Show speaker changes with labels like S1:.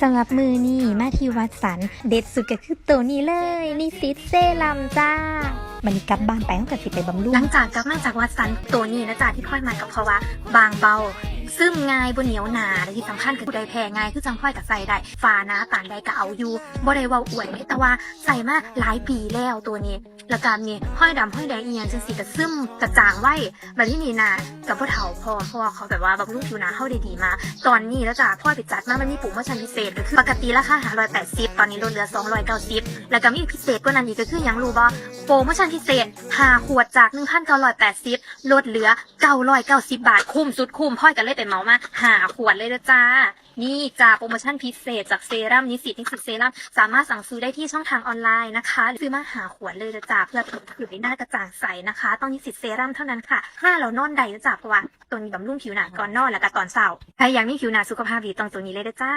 S1: สำหรับมือนี่มาที่วัดสัน เด็ดสุดก็คือตัวนี้เลย นี่สิสเซรัมจ้ามันนี้กลับบ้านไปต้องกับสิไปบำรุ
S2: หลั
S1: ง
S2: งจากกลับมาจากวัดสันตัวนี้นะจ๊ะที่พ่อยมากับเพราะว่าบางเบา ซึมง่ายบนเหนียวหนาและที่สำคัญคือผู้ใดแพ้ง่ายคือจังพ่อยกับใส่ได้ฝาหนาตานใดก็เอาอยู่บ่ได้เว่าอวยเด้แต่ว่าใส่มาหลายปีแล้วตัวนี้แล้วก็มีห้อยดำห้อยแดงเอียังจังสีก็ซึมกระจ่างไว้แบบนี้นี่นะกับพ่อเฒ่าพอเพราะว่าเขาแบบว่าบำรุงผิวหนาเข้าได้ดีมา ตอนนี้แล้วจ้ะพ่อยไปจัดมามันมีปรโมชั่นพิเศษก็คือปกติราคา580ตอนนี้ลดเหลือ290แล้วก็มีพิเศษกว่านั้นอีกก็คือยังรู้บ่โปรโมชั่นพิเศษ5ขวดจาก1,980ลดเหลือ990บาทคุ้มสุดคุ้มพ่อยกันเลยไปเมามาหาขวดเลยนะจ้า นี่จ้าโปรโมชั่นพิเศษจากเซรั่มนิสิตนิสิตเซรั่มสามารถสั่งซื้อได้ที่ช่องทางออนไลน์นะคะซื้อมาหาขวดเลยนะจ้าเพื่อผิวหน้ากระจ่างใสนะคะ ต้องนิสิตเซรั่มเท่านั้นค่ะห้าเรานอนใดนะจ้าเพราะว่าตัวนี้บำรุงผิวหนาก่อนนอนแล้วก็ตอนเช้าใครอยากมีผิวหนาสุขภาพดีต้องตัวนี้เลยนะจ้า